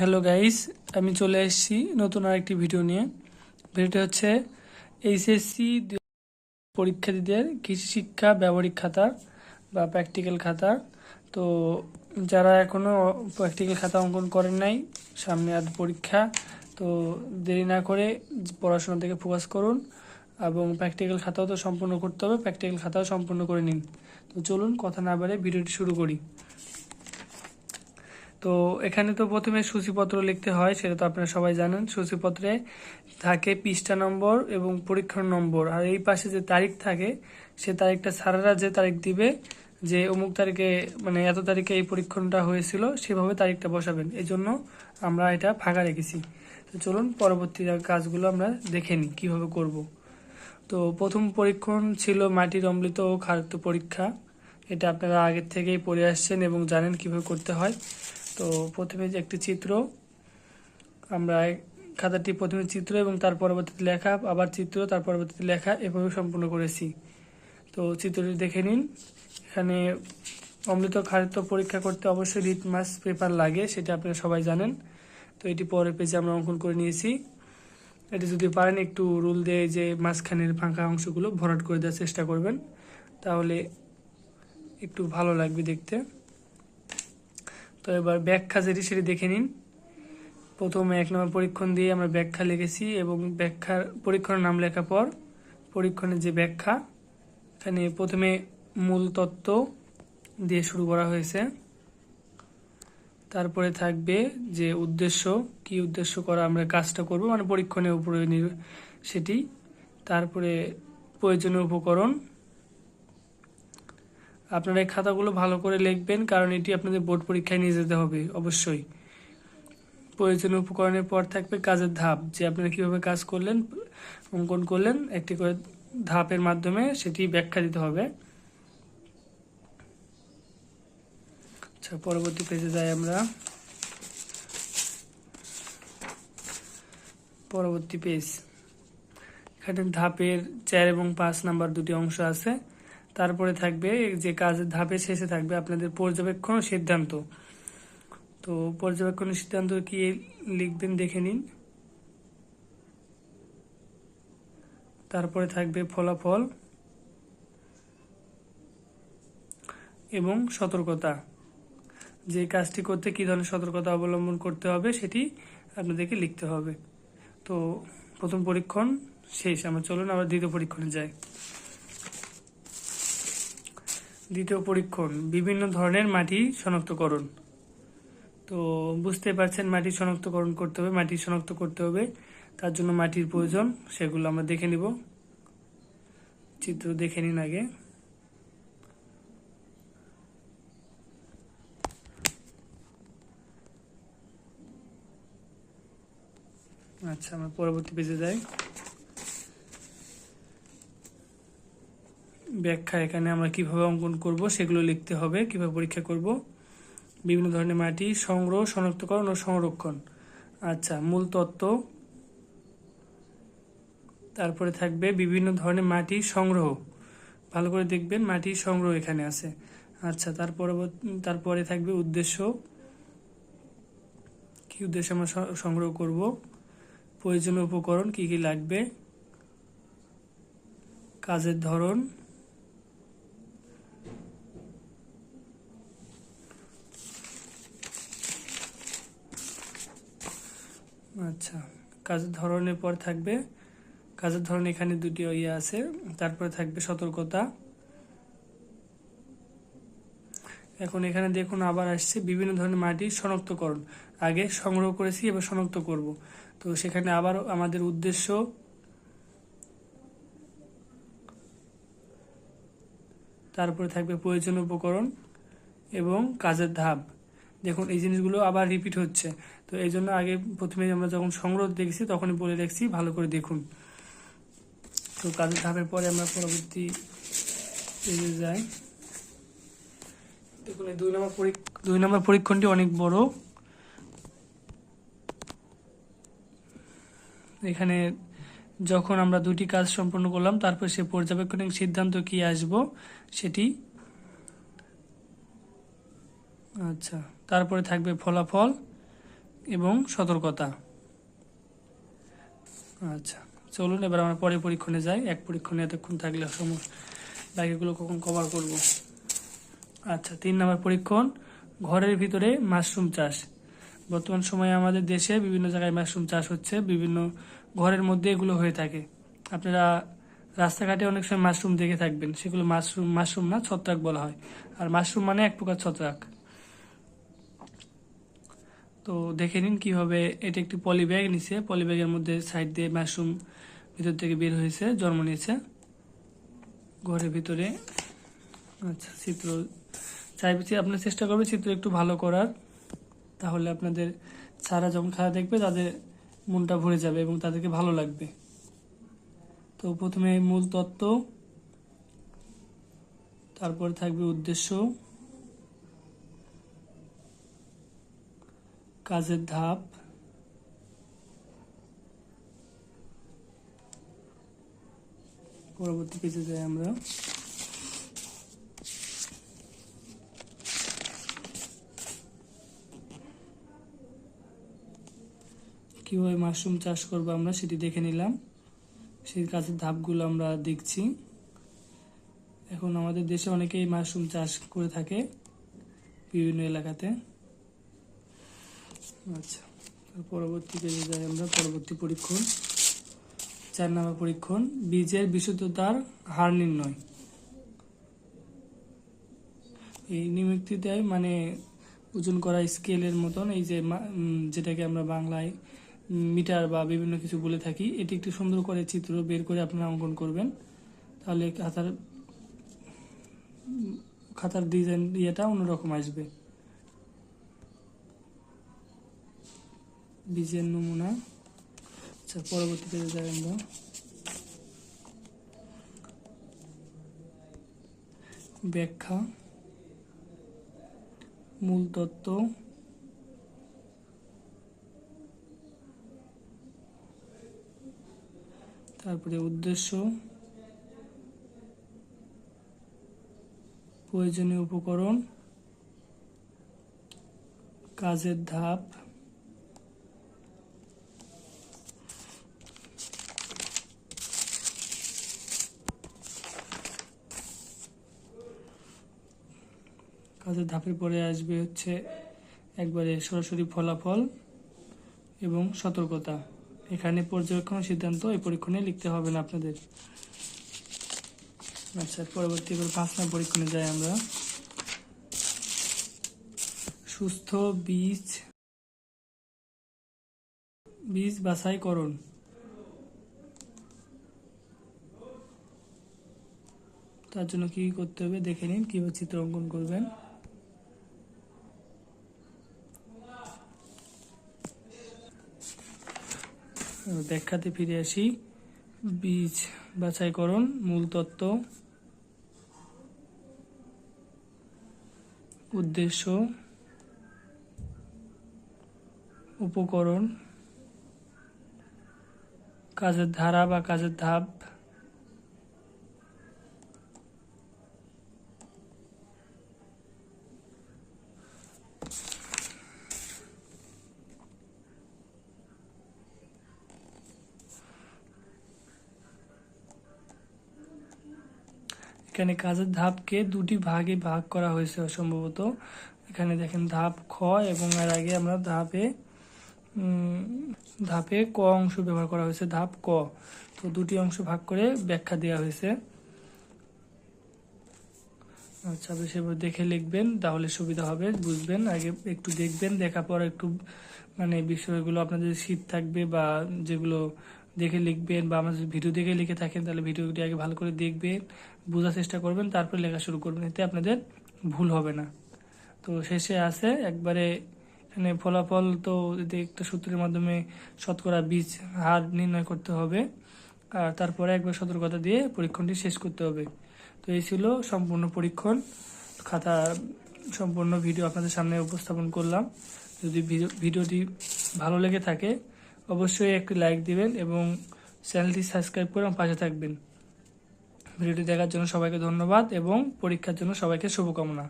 Hello guys আমি চলে এসেছি নতুন আরেকটি ভিডিও নিয়ে। ভিডিওটি হচ্ছে এইচএসসি পরীক্ষার্থীদের কৃষি শিক্ষা, ব্যবহারিক খাতা বা প্র্যাকটিক্যাল খাতা। তো যারা এখনও প্র্যাকটিক্যাল খাতা অঙ্কন করেন নাই, সামনে আর পরীক্ষা। তো দেরি না করে পড়াশোনা থেকে ফোকাস করুন এবং প্র্যাকটিক্যাল খাতাও তো সম্পূর্ণ করতে হবে প্র্যাকটিক্যাল খাতাও সম্পূর্ণ করে নিন। তো চলুন কথা না বাড়ে ভিডিওটি শুরু করি। তো এখানে তো প্রথমে সূচিপত্র লিখতে হয়, সেটা তো আপনারা সবাই জানেন। সূচিপত্রে থাকে পৃষ্ঠা নম্বর এবং পরীক্ষার নম্বর। আর এই পাশে যে তারিখ থাকে, সে তারিখটা সারারা যে তারিখ দিবে যে অমুক তারিখে মানে এত তারিখে এই পরীক্ষণটা হয়েছিল, সেভাবে তারিখটা বসাবেন। এই জন্য আমরা এটা ফাঁকা রেখেছি। তো চলুন পরবর্তী কাজগুলো আমরা দেখে নিই, কীভাবে করব। তো প্রথম পরীক্ষণ ছিল মাটির অম্লিত ও খাদ্য পরীক্ষা। এটা আপনারা আগের থেকেই পড়ে আসছেন এবং জানেন কীভাবে করতে হয়। তো প্রথমে যে একটি চিত্র, আমরা খাতাটি প্রথমে চিত্র এবং তার পরবর্তীতে লেখা, আবার চিত্র, তার পরবর্তীতে লেখা এভাবে সম্পূর্ণ করেছি। তো চিত্রটি দেখে নিন। এখানে অমৃত খাদ্য পরীক্ষা করতে অবশ্যই লিটমাস পেপার লাগে, সেটা আপনারা সবাই জানেন। তো এটি পরের পেজে আমরা অঙ্কন করে নিয়েছি। এটি যদি পারেন একটু রুল দিয়ে যে মাঝখানের ফাঁকা অংশগুলো ভরাট করে দেওয়ার চেষ্টা করবেন, তাহলে একটু ভালো লাগবে দেখতে। তো এবার ব্যাখ্যা যেটি সেটি দেখে নিন। প্রথমে এক নম্বর পরীক্ষণ দিয়ে আমরা ব্যাখ্যা লিখেছি এবং ব্যাখ্যার পরীক্ষণের নাম লেখার পর পরীক্ষণের যে ব্যাখ্যা, এখানে প্রথমে মূল তত্ত্ব দিয়ে শুরু করা হয়েছে। তারপরে থাকবে যে উদ্দেশ্য, কি উদ্দেশ্য করা আমরা কাজটা করব মানে পরীক্ষণের উপরে সেটি। তারপরে প্রয়োজনীয় উপকরণ আপনারা এই খাতাগুলো ভালো করে লিখবেন, কারণ এটি আপনাদের বোর্ড পরীক্ষায় নিয়ে যেতে হবে, অবশ্যই। প্রয়োজনীয় উপকরণের পর থাকবে কাজের ধাপ, যে আপনারা কীভাবে কাজ করলেন, অঙ্কন করলেন, একটি করে ধাপের মাধ্যমে সেটি ব্যাখ্যা দিতে হবে। আচ্ছা পরবর্তী পেজে যাই আমরা। পরবর্তী পেজ এখানে ধাপের চার এবং পাঁচ নাম্বার দুটি অংশ আছে। তারপরে থাকবে যে কাজ ধাপে শেষে থাকবে আপনাদের পর্যবেক্ষণ সিদ্ধান্ত। তো পর্যবেক্ষণ সিদ্ধান্ত কি লিখবেন দেখে নিন। তারপরে থাকবে ফলাফল এবং সতর্কতা। যে কাজটি করতে কী ধরনের সতর্কতা অবলম্বন করতে হবে সেটি আপনাদেরকে লিখতে হবে। তো প্রথম পরীক্ষণ শেষ, আমরা চলুন আবার দ্বিতীয় পরীক্ষণে যাই। দ্বিতীয় পরীক্ষণ, বিভিন্ন ধরনের মাটি শনাক্তকরণ। তো বুঝতে পারছেন, মাটি শনাক্তকরণ করতে হবে, মাটি শনাক্ত করতে হবে। তার জন্য মাটির প্রয়োজন, সেগুলো আমরা দেখে নিব। চিত্র দেখে নিন আগে। আচ্ছা আমরা পরবর্তী পেজে যাই। ব্যাখ্যা এখানে আমরা কীভাবে অঙ্কন করব সেগুলো লিখতে হবে, কীভাবে পরীক্ষা করব। বিভিন্ন ধরনের মাটি, সংগ্রহ, শনাক্তকরণ ও সংরক্ষণ। আচ্ছা মূল তত্ত্ব। তারপরে থাকবে বিভিন্ন ধরনের মাটি সংগ্রহ। ভালো করে দেখবেন মাটি সংগ্রহ এখানে আছে। আচ্ছা তারপরে তারপরে থাকবে উদ্দেশ্য। কি উদ্দেশ্যে আমরা সংগ্রহ করব? প্রয়োজনীয় উপকরণ কি কি লাগবে? কাজের ধরন। আচ্ছা কাজের ধরনের পর থাকবে। কাজের ধরন এখানে দুটি ইয়ে আছে, তারপরে থাকবে সতর্কতা। এখন এখানে দেখুন আবার আসছে বিভিন্ন ধরনের মাটি শনাক্তকরণ। আগে সংগ্রহ করেছি, এবার শনাক্ত করব। তো সেখানে আবার আমাদের উদ্দেশ্য তারপরে থাকবে প্রয়োজনীয় উপকরণ এবং কাজের ধাপ। দেখুন এই জিনিসগুলো আবার রিপিট হচ্ছে। তো এই জন্য আগে প্রথমে আমরা যখন সংগ্রহ দেখছি, তখনই বলে রাখছি ভালো করে দেখুন। তো কাজের ধাপের পরে আমরা পরবর্তী পেজে যাই। দেখুন, এই দুই নম্বর দুই নম্বর পরীক্ষণটি অনেক বড়। এখানে যখন আমরা দুটি কাজ সম্পন্ন করলাম, তারপর সে পর্যবেক্ষণের সিদ্ধান্ত কি আসব, সেটি আচ্ছা তারপরে থাকবে ফলাফল। এবং সতর্কতা। আচ্ছা চলুন এবার আমরা পরে পরীক্ষণে যাই। এক পরীক্ষণে এতক্ষণ থাকলে সমস্যা বাকিগুলো কখন কভার করব। আচ্ছা তিন নম্বর পরীক্ষণ, ঘরের ভিতরে মাশরুম চাষ। বর্তমান সময়ে আমাদের দেশে বিভিন্ন জায়গায় মাশরুম চাষ হচ্ছে, বিভিন্ন ঘরের মধ্যে এগুলো হয়ে থাকে। আপনারা রাস্তাঘাটে অনেক সময় মাশরুম দেখে থাকবেন, সেগুলো মাশরুম মাশরুম না, ছত্রাক বলা হয়। আর মাশরুম মানে এক প্রকার ছত্রাক। তো দেখে নিন কীভাবে এটা একটি পলি ব্যাগ নিছে। পলি ব্যাগের মধ্যে সাইড দিয়ে মাশরুম ভিতর থেকে বের হয়েছে, জন্ম নিয়েছে। ঘরের ভিতরে। আচ্ছা চিত্র চাইবে আপনার চেষ্টা করবে চিত্র একটু ভালো করার। তাহলে আপনাদের সারা যখন খেলা দেখবে, তাদের মনটা ভরে যাবে এবং তাদেরকে ভালো লাগবে। তো প্রথমে মূল তত্ত্ব, তারপর থাকবে উদ্দেশ্য। কাজের ধাপ। পরবর্তী পেজে যাই আমরা। কীভাবে মাশরুম চাষ করব আমরা সেটি দেখে নিলাম। সেই কাজের ধাপগুলো আমরা দেখছি। এখন আমাদের দেশে অনেকেই মাশরুম চাষ করে থাকে বিভিন্ন এলাকাতে। আচ্ছা তার পরবর্তী পেজে যাই আমরা, পরবর্তী পরীক্ষণ, চার নম্বর পরীক্ষণ, বীজের বিশুদ্ধতার হার নির্ণয়। এই নিমিক্তি দেয় মানে ওজন করা স্কেলের মতন, এই যে যেটাকে আমরা বাংলায় মিটার বা বিভিন্ন কিছু বলে থাকি, এটি একটু সুন্দর করে চিত্র বের করে আপনারা অঙ্কন করবেন। তাহলে খাতার খাতার ডিজাইন ইয়েটা অন্যরকম আসবে। বীজের নমুনা। আচ্ছা পরবর্তীতে যাই আমরা ব্যাখ্যা। মূল তত্ত্ব। তারপরে উদ্দেশ্য। প্রয়োজনীয় উপকরণ। কাজের ধাপ। ধাপের পরে আসবে হচ্ছে একবারে সরাসরি ফলাফল এবং সতর্কতা। এখানে পর্যবেক্ষণ সিদ্ধান্ত এই পরীক্ষণে লিখতে হবে না আপনাদের। আচ্ছা পরবর্তী এবার পাঁচ নম্বর পরীক্ষণে যাই আমরা। সুস্থ বীজ বীজ বাছাইকরণ। তার জন্য কি করতে হবে? দেখে নিন, কীভাবে চিত্র অঙ্কন করবেন। ব্যাখ্যাতে ফিরে আসি। বীজ বাছাইকরণ মূল তত্ত্ব। উদ্দেশ্য। উপকরণ। কাজের ধারা বা কাজের ধাপ। এখানে কাজের ধাপকে দুটি ভাগে ভাগ করা হয়েছে সম্ভবত। এখানে দেখেন ধাপ খ এবং এর আগে আমরা ধাপে ধাপে ক অংশ ব্যবহার করা হয়েছে, ধাপ ক। তো দুটি অংশ ভাগ করে ব্যাখ্যা দেওয়া হয়েছে। আচ্ছা বেশ, এবার দেখে লিখবেন, তাহলে সুবিধা হবে, বুঝবেন। আগে একটু দেখবেন, দেখার পর একটু মানে বিষয়গুলো আপনাদের শীত থাকবে বা যেগুলো দেখে লিখবেন বা আমাদের ভিডিও দেখে লিখে থাকেন, তাহলে ভিডিওটি আগে ভালো করে দেখবেন, বোঝার চেষ্টা করবেন, তারপর লেখা শুরু করবেন। এতে আপনাদের ভুল হবে না। তো শেষে আছে একবারে এখানে ফলাফল তো একটা সূত্রের মাধ্যমে শতকরা বীজ হার নির্ণয় করতে হবে, আর তারপরে একবার সতর্কতা দিয়ে পরীক্ষণটি শেষ করতে হবে। তো এই ছিল সম্পূর্ণ পরীক্ষণ, খাতা সম্পূর্ণ ভিডিও আপনাদের সামনে উপস্থাপন করলাম। যদি ভিডিও- ভিডিওটি ভালো লেগে থাকে অবশ্যই একটি লাইক দিবেন এবং চ্যানেলটি সাবস্ক্রাইব করে আমার পাশে থাকবেন। ভিডিওটি দেখার জন্য সবাইকে ধন্যবাদ এবং পরীক্ষার জন্য সবাইকে শুভকামনা।